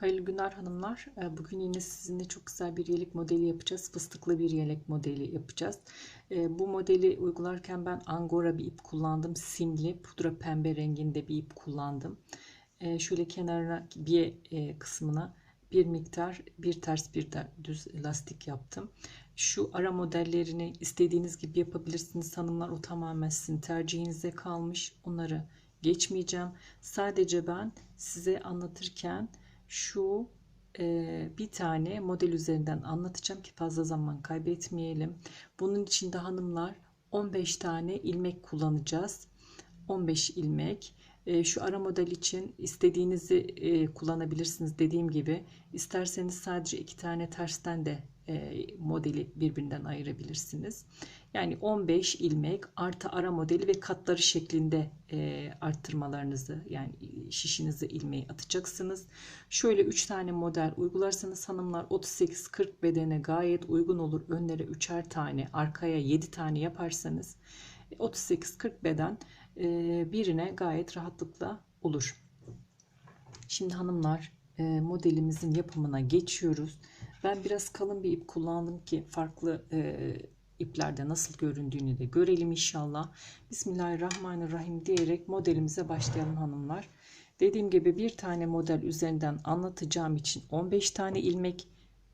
Hayırlı günler hanımlar. Ee, Bugün yine sizinle çok güzel bir yelek modeli yapacağız. Fıstıklı bir yelek modeli yapacağız. Ee, Bu modeli uygularken ben angora bir ip kullandım. Simli pudra pembe renginde bir ip kullandım. Ee, Şöyle kenarına bir e, kısmına bir miktar bir ters bir düz lastik yaptım. Şu ara modellerini istediğiniz gibi yapabilirsiniz hanımlar. O tamamen sizin tercihinize kalmış. Onları geçmeyeceğim. Sadece ben size anlatırken şu e, bir tane model üzerinden anlatacağım ki fazla zaman kaybetmeyelim. Bunun için de hanımlar 15 tane ilmek kullanacağız. 15 ilmek. E, şu ara model için istediğinizi e, kullanabilirsiniz dediğim gibi. İsterseniz sadece iki tane tersten de e, modeli birbirinden ayırabilirsiniz. Yani 15 ilmek artı ara modeli ve katları şeklinde e, arttırmalarınızı yani şişinizi ilmeği atacaksınız. Şöyle 3 tane model uygularsanız hanımlar 38-40 bedene gayet uygun olur. Önlere 3'er tane arkaya 7 tane yaparsanız 38-40 beden e, birine gayet rahatlıkla olur. Şimdi hanımlar e, modelimizin yapımına geçiyoruz. Ben biraz kalın bir ip kullandım ki farklı e, iplerde nasıl göründüğünü de görelim inşallah. Bismillahirrahmanirrahim diyerek modelimize başlayalım hanımlar. Dediğim gibi bir tane model üzerinden anlatacağım için 15 tane ilmek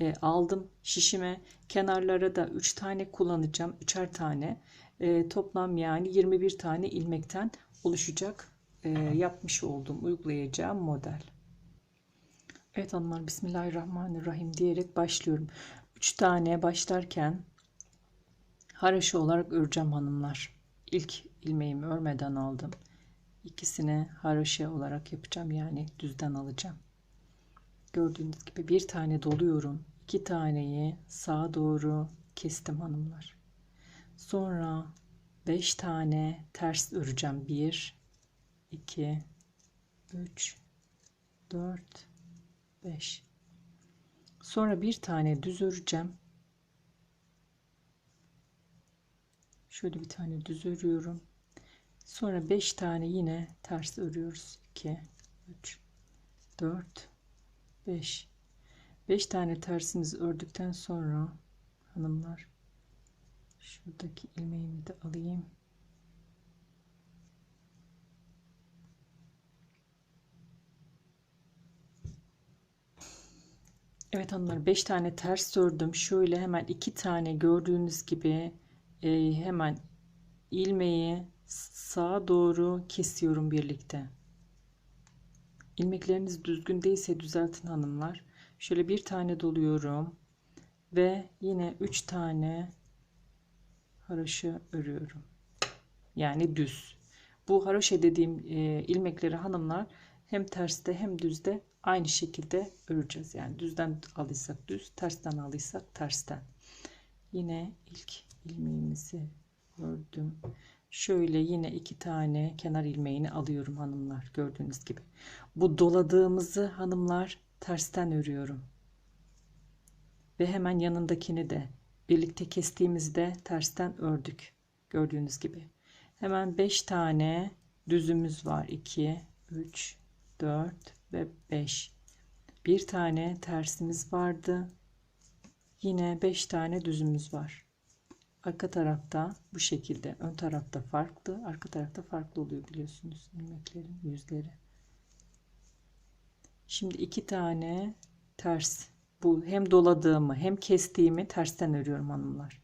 e, aldım şişime. Kenarlara da 3 tane kullanacağım. 3'er tane. E, toplam yani 21 tane ilmekten oluşacak e, yapmış olduğum uygulayacağım model. Evet hanımlar Bismillahirrahmanirrahim diyerek başlıyorum. 3 tane başlarken haraşo olarak öreceğim hanımlar. İlk ilmeğimi örmeden aldım. İkisini haraşo olarak yapacağım yani düzden alacağım. Gördüğünüz gibi bir tane doluyorum. iki taneyi sağa doğru kestim hanımlar. Sonra 5 tane ters öreceğim. 1 2 3 4 5 Sonra bir tane düz öreceğim. Şöyle bir tane düz örüyorum. Sonra 5 tane yine ters örüyoruz. 2 3 4 5 5 tane tersimizi ördükten sonra hanımlar şuradaki ilmeğimi de alayım. Evet hanımlar 5 tane ters ördüm. Şöyle hemen 2 tane gördüğünüz gibi e, hemen ilmeği sağa doğru kesiyorum birlikte. İlmekleriniz düzgün değilse düzeltin hanımlar. Şöyle bir tane doluyorum ve yine 3 tane haroşa örüyorum. Yani düz. Bu haroşa dediğim e, ilmekleri hanımlar hem terste hem düzde aynı şekilde öreceğiz. Yani düzden alırsak düz, tersten alırsak tersten. Yine ilk ilmeğimizi ördüm. Şöyle yine iki tane kenar ilmeğini alıyorum hanımlar gördüğünüz gibi. Bu doladığımızı hanımlar tersten örüyorum. Ve hemen yanındakini de birlikte kestiğimizde tersten ördük. Gördüğünüz gibi. Hemen 5 tane düzümüz var. 2, 3, 4 ve 5. Bir tane tersimiz vardı. Yine 5 tane düzümüz var. Arka tarafta bu şekilde. Ön tarafta farklı. Arka tarafta farklı oluyor biliyorsunuz. ilmeklerin yüzleri. Şimdi iki tane ters. Bu hem doladığımı hem kestiğimi tersten örüyorum hanımlar.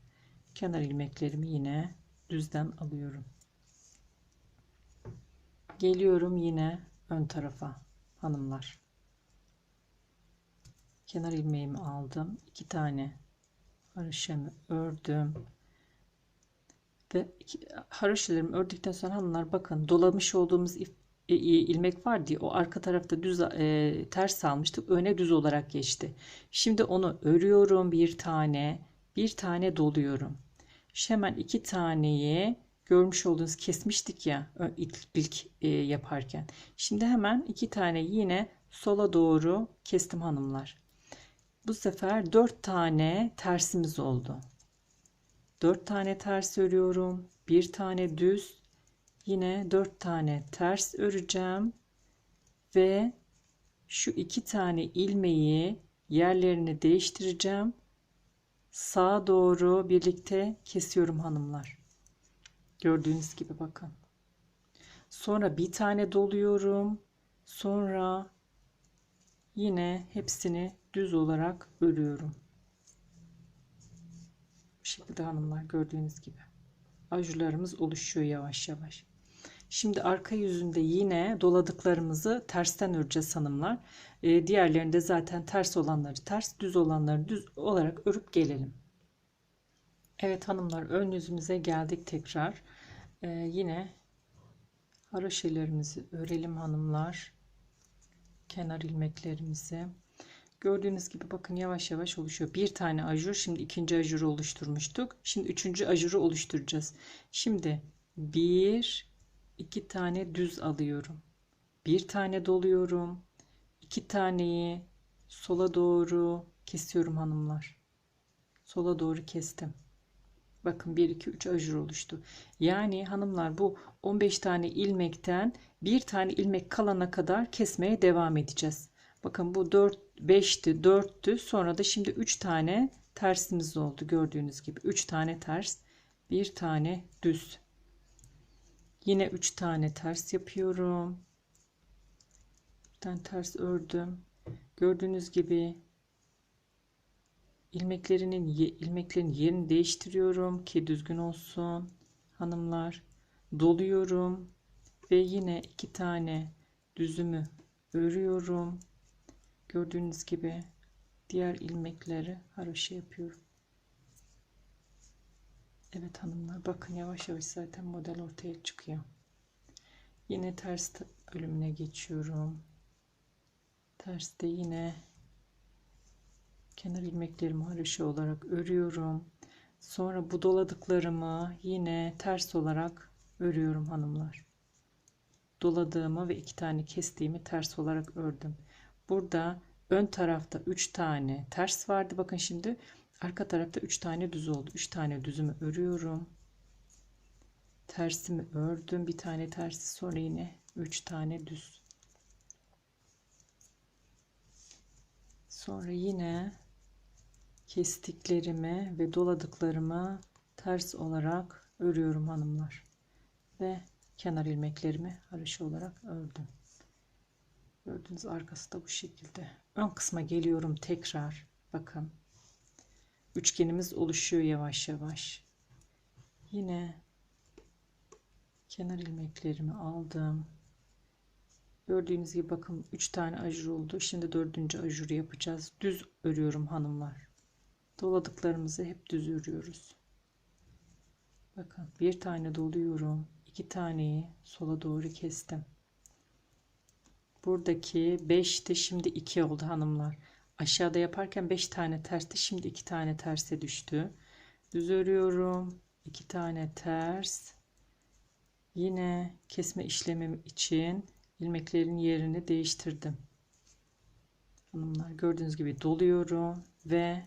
Kenar ilmeklerimi yine düzden alıyorum. Geliyorum yine ön tarafa hanımlar. Kenar ilmeğimi aldım. iki tane haroşamı ördüm. Ve haroşalarımı ördükten sonra hanımlar bakın dolamış olduğumuz ip, e, ilmek var diye o arka tarafta düz e, ters almıştık. Öne düz olarak geçti. Şimdi onu örüyorum bir tane. Bir tane doluyorum. Şu hemen iki taneyi görmüş olduğunuz kesmiştik ya ilk e, yaparken. Şimdi hemen iki tane yine sola doğru kestim hanımlar. Bu sefer dört tane tersimiz oldu. Dört tane ters örüyorum. Bir tane düz. Yine dört tane ters öreceğim. Ve şu iki tane ilmeği yerlerini değiştireceğim. Sağa doğru birlikte kesiyorum hanımlar. Gördüğünüz gibi bakın. Sonra bir tane doluyorum. Sonra yine hepsini düz olarak örüyorum. Bu şekilde hanımlar gördüğünüz gibi. Ajurlarımız oluşuyor yavaş yavaş. Şimdi arka yüzünde yine doladıklarımızı tersten öreceğiz hanımlar. Ee, diğerlerinde zaten ters olanları ters, düz olanları düz olarak örüp gelelim. Evet hanımlar ön yüzümüze geldik tekrar. Ee, yine haroşelerimizi örelim hanımlar. Kenar ilmeklerimizi. Gördüğünüz gibi bakın yavaş yavaş oluşuyor. Bir tane ajur. Şimdi ikinci ajuru oluşturmuştuk. Şimdi üçüncü ajuru oluşturacağız. Şimdi bir, iki tane düz alıyorum. Bir tane doluyorum. iki taneyi sola doğru kesiyorum hanımlar. Sola doğru kestim. Bakın 1 2 3 ajur oluştu. Yani hanımlar bu 15 tane ilmekten bir tane ilmek kalana kadar kesmeye devam edeceğiz. Bakın bu 4 5'ti, 4'tü. Sonra da şimdi 3 tane tersimiz oldu gördüğünüz gibi. 3 tane ters, bir tane düz. Yine 3 tane ters yapıyorum. Bir tane ters ördüm. Gördüğünüz gibi ilmeklerinin ilmeklerin yerini değiştiriyorum ki düzgün olsun hanımlar doluyorum ve yine iki tane düzümü örüyorum gördüğünüz gibi diğer ilmekleri haroşa yapıyorum Evet hanımlar bakın yavaş yavaş zaten model ortaya çıkıyor yine ters bölümüne geçiyorum terste yine kenar ilmeklerimi haroşa olarak örüyorum. Sonra bu doladıklarımı yine ters olarak örüyorum hanımlar. Doladığımı ve iki tane kestiğimi ters olarak ördüm. Burada ön tarafta 3 tane ters vardı. Bakın şimdi arka tarafta 3 tane düz oldu. 3 tane düzümü örüyorum. Tersimi ördüm. Bir tane tersi sonra yine 3 tane düz. Sonra yine kestiklerimi ve doladıklarımı ters olarak örüyorum hanımlar. Ve kenar ilmeklerimi haroşa olarak ördüm. Gördüğünüz arkası da bu şekilde. Ön kısma geliyorum tekrar. Bakın. Üçgenimiz oluşuyor yavaş yavaş. Yine kenar ilmeklerimi aldım. Gördüğünüz gibi bakın 3 tane ajur oldu. Şimdi dördüncü ajuru yapacağız. Düz örüyorum hanımlar. Doladıklarımızı hep düz örüyoruz. Bakın bir tane doluyorum. iki taneyi sola doğru kestim. Buradaki 5'ti şimdi 2 oldu hanımlar. Aşağıda yaparken 5 tane tersti şimdi 2 tane terse düştü. Düz örüyorum. 2 tane ters. Yine kesme işlemim için ilmeklerin yerini değiştirdim. Hanımlar gördüğünüz gibi doluyorum ve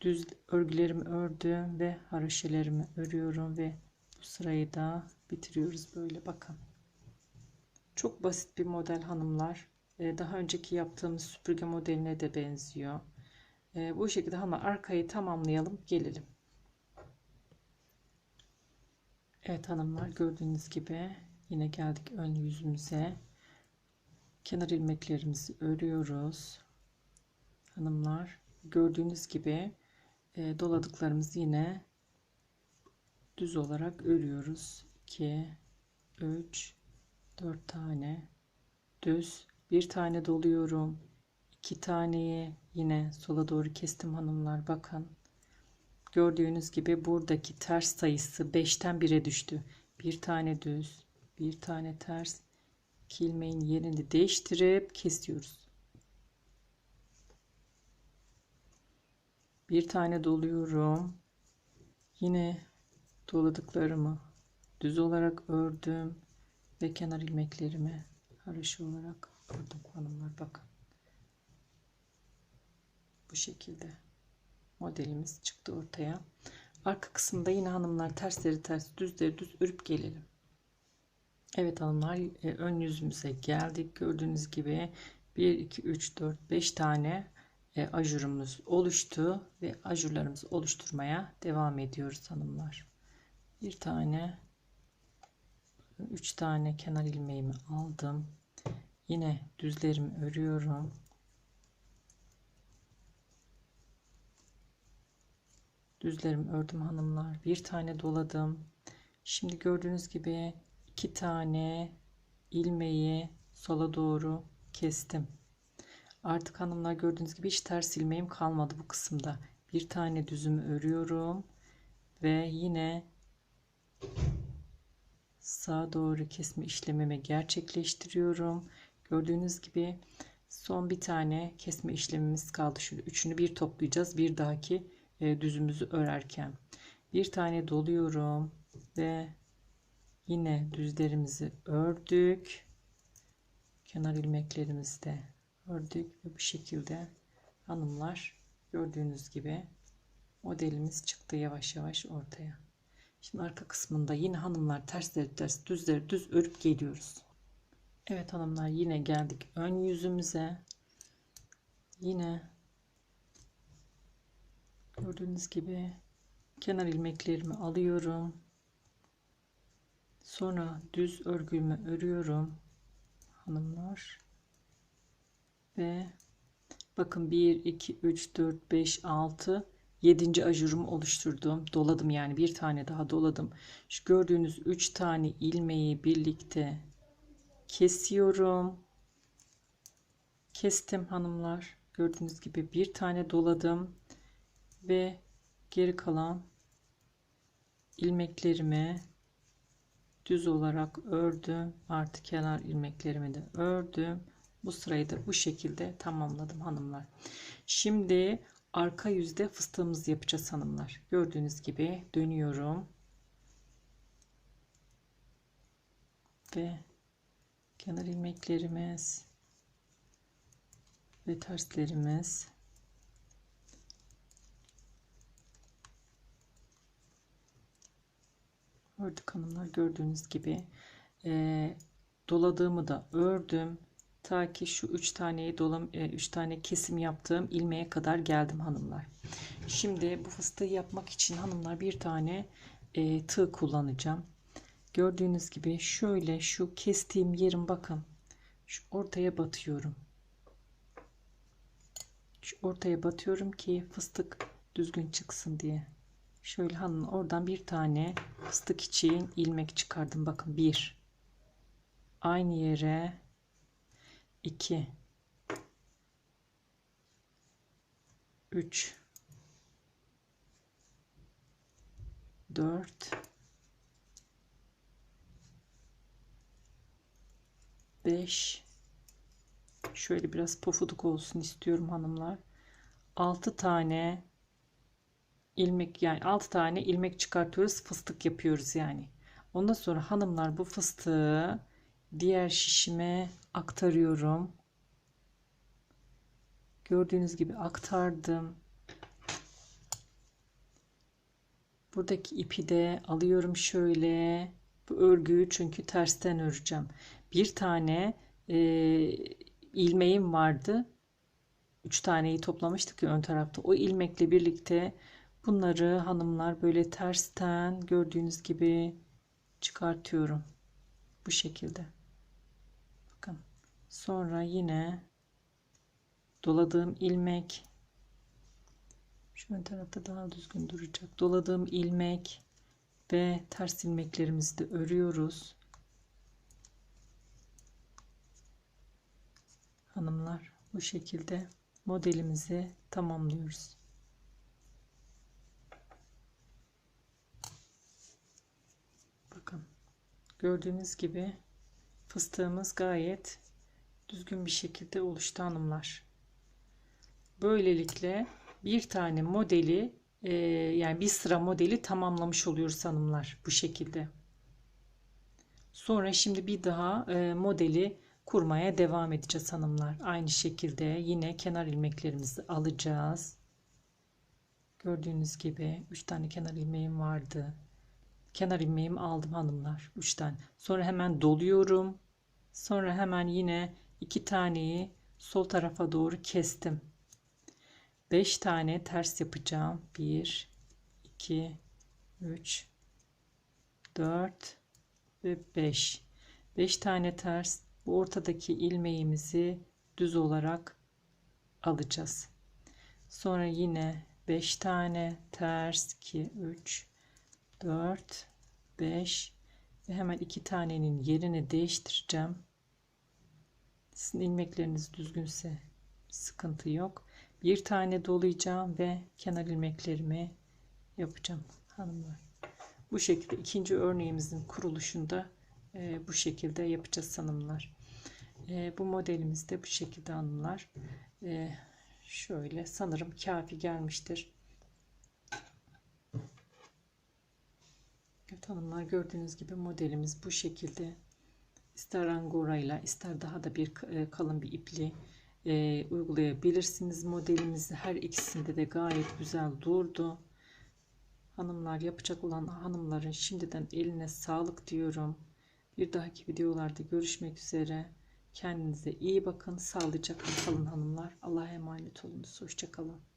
düz örgülerimi ördüm ve haroşelerimi örüyorum ve bu sırayı da bitiriyoruz böyle bakın. Çok basit bir model hanımlar. Ee, daha önceki yaptığımız süpürge modeline de benziyor. Ee, bu şekilde hanımlar arkayı tamamlayalım gelelim. Evet hanımlar gördüğünüz gibi yine geldik ön yüzümüze. Kenar ilmeklerimizi örüyoruz. Hanımlar gördüğünüz gibi e, doladıklarımızı yine düz olarak örüyoruz. 2 3 4 tane düz bir tane doluyorum. 2 taneyi yine sola doğru kestim hanımlar bakın. Gördüğünüz gibi buradaki ters sayısı 5'ten 1'e düştü. Bir tane düz, bir tane ters. İki ilmeğin yerini değiştirip kesiyoruz. bir tane doluyorum yine doladıklarımı düz olarak ördüm ve kenar ilmeklerimi haroşa olarak ördüm hanımlar bakın bu şekilde modelimiz çıktı ortaya arka kısımda yine hanımlar tersleri ters düzleri düz örüp gelelim Evet hanımlar e, ön yüzümüze geldik. Gördüğünüz gibi 1, 2, 3, 4, 5 tane e, ajurumuz oluştu ve ajurlarımızı oluşturmaya devam ediyoruz hanımlar. Bir tane 3 tane kenar ilmeğimi aldım. Yine düzlerimi örüyorum. Düzlerimi ördüm hanımlar. Bir tane doladım. Şimdi gördüğünüz gibi iki tane ilmeği sola doğru kestim. Artık hanımlar gördüğünüz gibi hiç ters ilmeğim kalmadı bu kısımda. Bir tane düzümü örüyorum ve yine sağa doğru kesme işlemimi gerçekleştiriyorum. Gördüğünüz gibi son bir tane kesme işlemimiz kaldı. Şu üçünü bir toplayacağız. Bir dahaki e, düzümüzü örerken. Bir tane doluyorum ve yine düzlerimizi ördük. Kenar ilmeklerimizi de ördük ve bu şekilde hanımlar gördüğünüz gibi modelimiz çıktı yavaş yavaş ortaya. Şimdi arka kısmında yine hanımlar tersleri ters düzleri düz örüp geliyoruz. Evet hanımlar yine geldik ön yüzümüze. Yine gördüğünüz gibi kenar ilmeklerimi alıyorum. Sonra düz örgümü örüyorum hanımlar. Ve bakın 1 2 3 4 5 6 7. ajurumu oluşturdum. Doladım yani bir tane daha doladım. Şu gördüğünüz 3 tane ilmeği birlikte kesiyorum. Kestim hanımlar. Gördüğünüz gibi bir tane doladım ve geri kalan ilmeklerimi düz olarak ördüm. Artı kenar ilmeklerimi de ördüm. Bu sırayı da bu şekilde tamamladım hanımlar. Şimdi arka yüzde fıstığımızı yapacağız hanımlar. Gördüğünüz gibi dönüyorum. Ve kenar ilmeklerimiz ve terslerimiz ördük hanımlar gördüğünüz gibi e, doladığımı da ördüm ta ki şu üç taneyi dolam e, üç tane kesim yaptığım ilmeğe kadar geldim hanımlar. Şimdi bu fıstığı yapmak için hanımlar bir tane e, tığ kullanacağım. Gördüğünüz gibi şöyle şu kestiğim yerim bakın. Şu ortaya batıyorum. Şu ortaya batıyorum ki fıstık düzgün çıksın diye. Şöyle hanım oradan bir tane fıstık için ilmek çıkardım. Bakın bir. Aynı yere iki. Üç. Dört. Beş. Şöyle biraz pofuduk olsun istiyorum hanımlar. Altı tane ilmek yani 6 tane ilmek çıkartıyoruz fıstık yapıyoruz yani ondan sonra hanımlar bu fıstığı diğer şişime aktarıyorum. Gördüğünüz gibi aktardım. Buradaki ipi de alıyorum şöyle. Bu örgüyü çünkü tersten öreceğim. Bir tane e, ilmeğim vardı. 3 taneyi toplamıştık ya ön tarafta. O ilmekle birlikte Bunları hanımlar böyle tersten gördüğünüz gibi çıkartıyorum. Bu şekilde. Bakın. Sonra yine doladığım ilmek şu ön tarafta daha düzgün duracak. Doladığım ilmek ve ters ilmeklerimizi de örüyoruz. Hanımlar bu şekilde modelimizi tamamlıyoruz. Gördüğünüz gibi fıstığımız gayet düzgün bir şekilde oluştu hanımlar. Böylelikle bir tane modeli e, yani bir sıra modeli tamamlamış oluyoruz hanımlar bu şekilde. Sonra şimdi bir daha e, modeli kurmaya devam edeceğiz hanımlar. Aynı şekilde yine kenar ilmeklerimizi alacağız. Gördüğünüz gibi 3 tane kenar ilmeğim vardı. kenar ilmeğimi aldım hanımlar 3 tane sonra hemen doluyorum sonra hemen yine iki taneyi sol tarafa doğru kestim. 5 tane ters yapacağım. 1 2 3 4 ve 5 5 tane ters bu ortadaki ilmeğimizi düz olarak alacağız. Sonra yine 5 tane ters 2 3 4 5 ve hemen iki tanenin yerini değiştireceğim sizin ilmekleriniz düzgünse sıkıntı yok. Bir tane dolayacağım ve kenar ilmeklerimi yapacağım hanımlar. Bu şekilde ikinci örneğimizin kuruluşunda e, bu şekilde yapacağız hanımlar. E, bu modelimiz de bu şekilde hanımlar. E, şöyle sanırım kafi gelmiştir. Evet hanımlar gördüğünüz gibi modelimiz bu şekilde ister angora ile ister daha da bir e, kalın bir ipli e, uygulayabilirsiniz modelimizi. Her ikisinde de gayet güzel durdu. Hanımlar yapacak olan hanımların şimdiden eline sağlık diyorum. Bir dahaki videolarda görüşmek üzere. Kendinize iyi bakın sağlıcakla kalın hanımlar. Allah'a emanet olunuz. Hoşçakalın